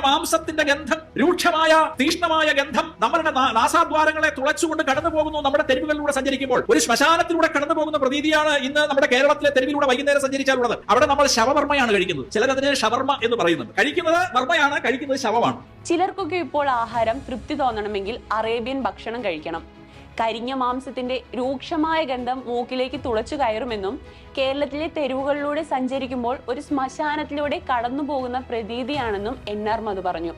മാംസത്തിന്റെ ഗന്ധം രൂക്ഷമായ തീഷ്ണമായ ഗന്ധം നമ്മളുടെ നാസാദ്വാരങ്ങളെ തുളച്ചുകൊണ്ട് കടന്നു പോകുന്നു നമ്മുടെ തെരുവുകളിലൂടെ സഞ്ചരിക്കുമ്പോൾ. ഒരു ശ്മശാനത്തിലൂടെ കടന്നു പോകുന്ന പ്രതീതിയാണ് ഇന്ന് നമ്മുടെ കേരളത്തിലെ തെരുവിലൂടെ വൈകുന്നേരം സഞ്ചരിച്ചാലുള്ളത്. അവിടെ നമ്മൾ ശവവർമ്മയാണ് കഴിക്കുന്നത്. ചിലരതിന് ശവർമ്മ എന്ന് പറയുന്നുണ്ട്. കഴിക്കുന്നത് വർമ്മയാണ് കഴിക്കുന്നത് ശവമാണ്. ചിലർക്കൊക്കെ ഇപ്പോൾ ആഹാരം തൃപ്തി തോന്നണമെങ്കിൽ അറേബ്യൻ ഭക്ഷണം കഴിക്കണം. കരിഞ്ഞ മാംസത്തിന്റെ രൂക്ഷമായ ഗന്ധം മൂക്കിലേക്ക് തുളച്ചു കയറുമെന്നും കേരളത്തിലെ തെരുവുകളിലൂടെ സഞ്ചരിക്കുമ്പോൾ ഒരു ശ്മശാനത്തിലൂടെ കടന്നു പോകുന്ന പ്രതീതിയാണെന്നും എൻ ആർ മധു പറഞ്ഞു.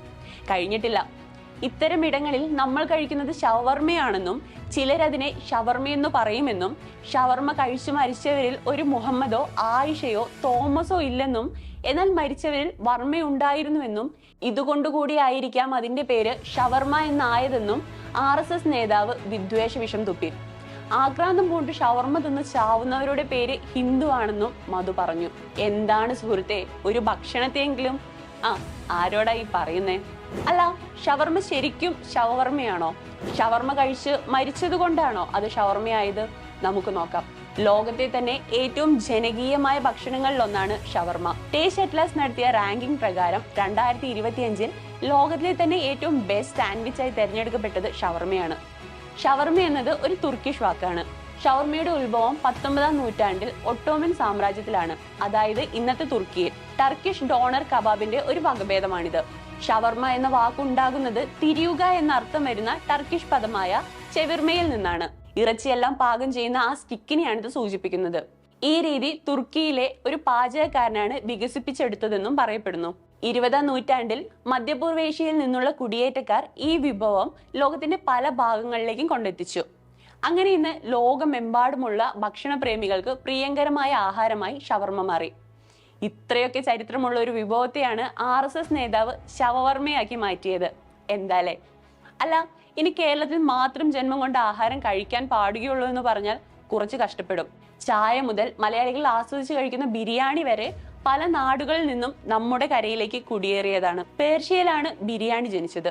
കഴിഞ്ഞിട്ടില്ല. ഇത്തരം ഇടങ്ങളിൽ നമ്മൾ കഴിക്കുന്നത് ഷവർമയാണെന്നും ചിലരതിനെ ഷവർമയെന്ന് പറയുമെന്നും ഷവർമ കഴിച്ചു മരിച്ചവരിൽ ഒരു മുഹമ്മദോ ആയിഷയോ തോമസോ ഇല്ലെന്നും എന്നാൽ മരിച്ചവരിൽ വർമ്മയുണ്ടായിരുന്നുവെന്നും ഇതുകൊണ്ടുകൂടി ആയിരിക്കാം അതിന്റെ പേര് ഷവർമ എന്നായതെന്നും ആർ എസ് എസ് നേതാവ് വിദ്വേഷ വിഷം തുപ്പി. ആക്രാന്തം പൂണ്ട് ഷവർമ്മ തിന്ന് ചാവുന്നവരുടെ പേര് ഹിന്ദു ആണെന്നും മധു പറഞ്ഞു. എന്താണ് സുഹൃത്തെ ഒരു ഭക്ഷണത്തെങ്കിലും ആ ആരോടാ ഈ പറയുന്നേ? അല്ല ഷവർമ്മ ശരിക്കും ഷവർമ്മയാണോ ഷവർമ്മ കഴിച്ച് മരിച്ചത് കൊണ്ടാണോ അത് ഷവർമയായത്? നമുക്ക് നോക്കാം. ലോകത്തെ തന്നെ ഏറ്റവും ജനകീയമായ ഭക്ഷണങ്ങളിലൊന്നാണ് ഷവർമ്മ ടേസ്റ്റ് അറ്റ്ലാസ് നടത്തിയ റാങ്കിംഗ് പ്രകാരം രണ്ടായിരത്തി ഇരുപത്തിയഞ്ചിൽ ലോകത്തിലെ തന്നെ ഏറ്റവും ബെസ്റ്റ് സാൻഡ്വിച്ചായി തിരഞ്ഞെടുക്കപ്പെട്ടത് ഷവർമയാണ്. ഷവർമ എന്നത് ഒരു തുർക്കിഷ് വാക്കാണ്. ഷവർമയുടെ ഉത്ഭവം പത്തൊമ്പതാം നൂറ്റാണ്ടിൽ ഒട്ടോമൻ സാമ്രാജ്യത്തിലാണ് അതായത് ഇന്നത്തെ തുർക്കിയിൽ ടർക്കിഷ് ഡോണർ കബാബിന്റെ ഒരു വകഭേദമാണിത്. ഷവർമ എന്ന വാക്കുണ്ടാകുന്നത് തിരിയുക എന്ന അർത്ഥം വരുന്ന ടർക്കിഷ് പദമായ ചെവിർമയിൽ നിന്നാണ്. ഇറച്ചിയെല്ലാം പാകം ചെയ്യുന്ന ആ സ്റ്റിക്കിനെയാണ് ഇത് സൂചിപ്പിക്കുന്നത്. ഈ രീതി തുർക്കിയിലെ ഒരു പാചകക്കാരനാണ് വികസിപ്പിച്ചെടുത്തതെന്നും പറയപ്പെടുന്നു. ഇരുപതാം നൂറ്റാണ്ടിൽ മധ്യപൂർവേഷ്യയിൽ നിന്നുള്ള കുടിയേറ്റക്കാർ ഈ വിഭവം ലോകത്തിന്റെ പല ഭാഗങ്ങളിലേക്കും കൊണ്ടെത്തിച്ചു. അങ്ങനെ ഇന്ന് ലോകമെമ്പാടുമുള്ള ഭക്ഷണപ്രേമികൾക്ക് പ്രിയങ്കരമായ ആഹാരമായി ഷവർമ മാറി. ഇത്രയൊക്കെ ചരിത്രമുള്ള ഒരു വിഭവത്തെയാണ് ആർ എസ് എസ് നേതാവ് ശവവർമ്മയാക്കി മാറ്റിയത്. എന്താലേ? അല്ല ഇനി കേരളത്തിൽ മാത്രം ജന്മം കൊണ്ട് ആഹാരം കഴിക്കാൻ പാടുകയുള്ളൂ എന്ന് പറഞ്ഞാൽ കുറച്ച് കഷ്ടപ്പെടും. ചായ മുതൽ മലയാളികൾ ആസ്വദിച്ച് കഴിക്കുന്ന ബിരിയാണി വരെ പല നാടുകളിൽ നിന്നും നമ്മുടെ കരയിലേക്ക് കുടിയേറിയതാണ്. പേർഷ്യയിലാണ് ബിരിയാണി ജനിച്ചത്.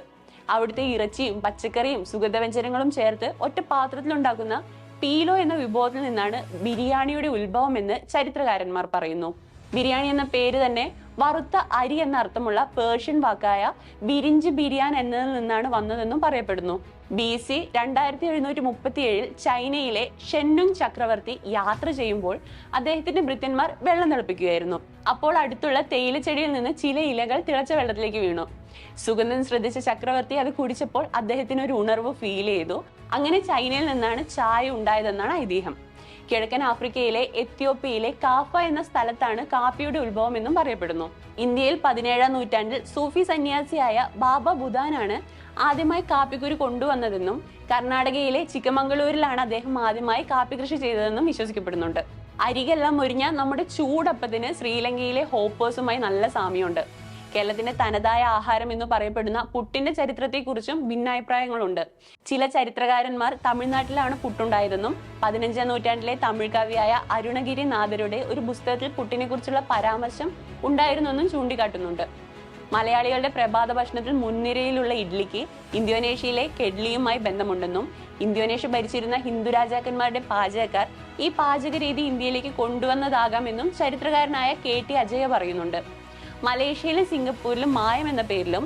അവിടുത്തെ ഇറച്ചിയും പച്ചക്കറിയും സുഗന്ധവ്യഞ്ജനങ്ങളും ചേർത്ത് ഒറ്റ പാത്രത്തിലുണ്ടാക്കുന്ന പീലോ എന്ന വിഭവത്തിൽ നിന്നാണ് ബിരിയാണിയുടെ ഉത്ഭവം എന്ന് ചരിത്രകാരന്മാർ പറയുന്നു. ബിരിയാണി എന്ന പേര് തന്നെ വറുത്ത അരി എന്ന അർത്ഥമുള്ള പേർഷ്യൻ വാക്കായ ബിരിഞ്ച് ബിരിയാൻ എന്നതിൽ നിന്നാണ് വന്നതെന്നും പറയപ്പെടുന്നു. ബി സി രണ്ടായിരത്തി എഴുന്നൂറ്റി മുപ്പത്തി ഏഴിൽ ചൈനയിലെ ഷെന്നുങ് ചക്രവർത്തി യാത്ര ചെയ്യുമ്പോൾ അദ്ദേഹത്തിന്റെ ഭൃത്യന്മാർ വെള്ളം തിളപ്പിക്കുകയായിരുന്നു. അപ്പോൾ അടുത്തുള്ള തേയില ചെടിയിൽ നിന്ന് ചില ഇലകൾ തിളച്ച വെള്ളത്തിലേക്ക് വീണു. സുഗന്ധം ശ്രദ്ധിച്ച ചക്രവർത്തി അത് കുടിച്ചപ്പോൾ അദ്ദേഹത്തിന് ഒരു ഉണർവ് ഫീൽ ചെയ്തു. അങ്ങനെ ചൈനയിൽ നിന്നാണ് ചായ ഉണ്ടായതെന്നാണ് ഐതിഹ്യം. കിഴക്കൻ ആഫ്രിക്കയിലെ എത്യോപ്യയിലെ കാഫ എന്ന സ്ഥലത്താണ് കാപ്പിയുടെ ഉത്ഭവം എന്നും പറയപ്പെടുന്നു. ഇന്ത്യയിൽ പതിനേഴാം നൂറ്റാണ്ടിൽ സൂഫി സന്യാസിയായ ബാബ ബുധാനാണ് ആദ്യമായി കാപ്പിക്കുരു കൊണ്ടുവന്നതെന്നും കർണാടകയിലെ ചിക്കമംഗളൂരിലാണ് അദ്ദേഹം ആദ്യമായി കാപ്പി കൃഷി ചെയ്തതെന്നും വിശ്വസിക്കപ്പെടുന്നുണ്ട്. അരികെല്ലാം മുരിഞ്ഞ നമ്മുടെ ചൂടപ്പത്തിന് ശ്രീലങ്കയിലെ ഹോപ്പേഴ്സുമായി നല്ല സാമ്യമുണ്ട്. കേരളത്തിന്റെ തനതായ ആഹാരം എന്ന് പറയപ്പെടുന്ന പുട്ടിന്റെ ചരിത്രത്തെക്കുറിച്ചും ഭിന്നാഭിപ്രായങ്ങളുണ്ട്. ചില ചരിത്രകാരന്മാർ തമിഴ്നാട്ടിലാണ് പുട്ടുണ്ടായതെന്നും പതിനഞ്ചാം നൂറ്റാണ്ടിലെ തമിഴ് കവിയായ അരുണഗിരി നാഥരുടെ ഒരു പുസ്തകത്തിൽ പുട്ടിനെ കുറിച്ചുള്ള പരാമർശം ഉണ്ടായിരുന്നെന്നും ചൂണ്ടിക്കാട്ടുന്നുണ്ട്. മലയാളികളുടെ പ്രഭാത ഭക്ഷണത്തിൽ മുൻനിരയിലുള്ള ഇഡ്ലിക്ക് ഇന്തോനേഷ്യയിലെ കെഡ്ലിയുമായി ബന്ധമുണ്ടെന്നും ഇന്തോനേഷ്യ ഭരിച്ചിരുന്ന ഹിന്ദു രാജാക്കന്മാരുടെ പാചകക്കാർ ഈ പാചക രീതി ഇന്ത്യയിലേക്ക് കൊണ്ടുവന്നതാകാമെന്നും ചരിത്രകാരനായ കെ ടി അജയ പറയുന്നുണ്ട്. മലേഷ്യയിലും സിംഗപ്പൂരിലും മായം എന്ന പേരിലും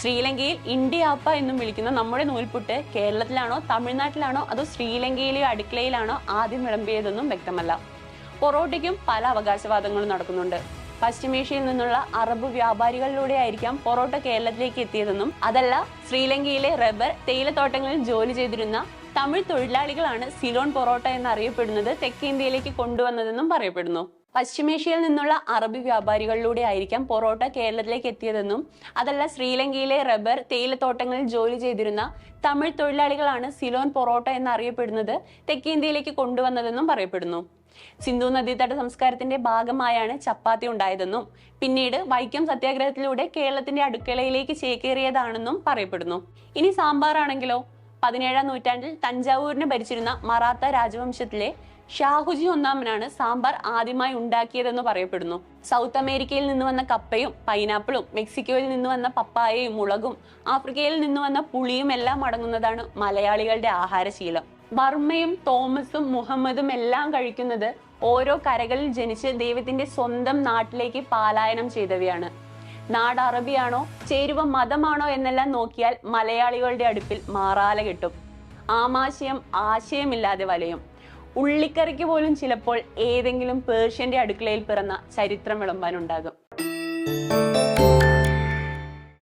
ശ്രീലങ്കയിൽ ഇന്ത്യാപ്പ എന്നും വിളിക്കുന്ന നമ്മുടെ നൂൽപുട്ട് കേരളത്തിലാണോ തമിഴ്നാട്ടിലാണോ അതോ ശ്രീലങ്കയിലെയോ അടുക്കളയിലാണോ ആദ്യം വിളമ്പിയതെന്നും വ്യക്തമല്ല. പൊറോട്ടയ്ക്കും പല അവകാശവാദങ്ങളും നടക്കുന്നുണ്ട്. പശ്ചിമേഷ്യയിൽ നിന്നുള്ള അറബ് വ്യാപാരികളിലൂടെ ആയിരിക്കാം പൊറോട്ട കേരളത്തിലേക്ക് എത്തിയതെന്നും അതല്ല ശ്രീലങ്കയിലെ റബ്ബർ തേയിലത്തോട്ടങ്ങളിൽ ജോലി ചെയ്തിരുന്ന തമിഴ് തൊഴിലാളികളാണ് സിലോൺ പൊറോട്ട എന്നറിയപ്പെടുന്നത് തെക്കേ ഇന്ത്യയിലേക്ക് കൊണ്ടുവന്നതെന്നും പറയപ്പെടുന്നു. പശ്ചിമേഷ്യയിൽ നിന്നുള്ള അറബി വ്യാപാരികളിലൂടെ ആയിരിക്കാം പൊറോട്ട കേരളത്തിലേക്ക് എത്തിയതെന്നും അതല്ല ശ്രീലങ്കയിലെ റബ്ബർ തേയിലത്തോട്ടങ്ങളിൽ ജോലി ചെയ്തിരുന്ന തമിഴ് തൊഴിലാളികളാണ് സിലോൺ പൊറോട്ട എന്നറിയപ്പെടുന്നത് തെക്കേ ഇന്ത്യയിലേക്ക് കൊണ്ടുവന്നതെന്നും പറയപ്പെടുന്നു. സിന്ധു നദീതട സംസ്കാരത്തിന്റെ ഭാഗമായാണ് ചപ്പാത്തി ഉണ്ടായതെന്നും പിന്നീട് വൈക്കം സത്യാഗ്രഹത്തിലൂടെ കേരളത്തിന്റെ അടുക്കളയിലേക്ക് ചേക്കേറിയതാണെന്നും പറയപ്പെടുന്നു. ഇനി സാമ്പാർ ആണെങ്കിലോ പതിനേഴാം നൂറ്റാണ്ടിൽ തഞ്ചാവൂരിനെ ഭരിച്ചിരുന്ന മറാത്ത രാജവംശത്തിലെ ഷാഹുജി ഒന്നാമനാണ് സാമ്പാർ ആദ്യമായി ഉണ്ടാക്കിയതെന്ന് പറയപ്പെടുന്നു. സൗത്ത് അമേരിക്കയിൽ നിന്ന് വന്ന കപ്പയും പൈനാപ്പിളും മെക്സിക്കോയിൽ നിന്ന് വന്ന പപ്പായയും മുളകും ആഫ്രിക്കയിൽ നിന്ന് വന്ന പുളിയും എല്ലാം അടങ്ങുന്നതാണ് മലയാളികളുടെ ആഹാരശീലം. ബർമ്മയും തോമസും മുഹമ്മദും എല്ലാം കഴിക്കുന്നത് ഓരോ കരകളിൽ ജനിച്ച് ദൈവത്തിന്റെ സ്വന്തം നാട്ടിലേക്ക് പാലായനം ചെയ്തവയാണ്. നാട് അറബിയാണോ ചേരുവ മതമാണോ എന്നെല്ലാം നോക്കിയാൽ മലയാളികളുടെ അടുപ്പിൽ മാറാല കിട്ടും. ആമാശയം ആശയമില്ലാതെ വലയും. ഉള്ളിക്കറിക്ക് പോലും ചിലപ്പോൾ ഏതെങ്കിലും പേർഷ്യന്റെ അടുക്കളയിൽ പിറന്ന ചരിത്രം വിളമ്പാനുണ്ടാകും.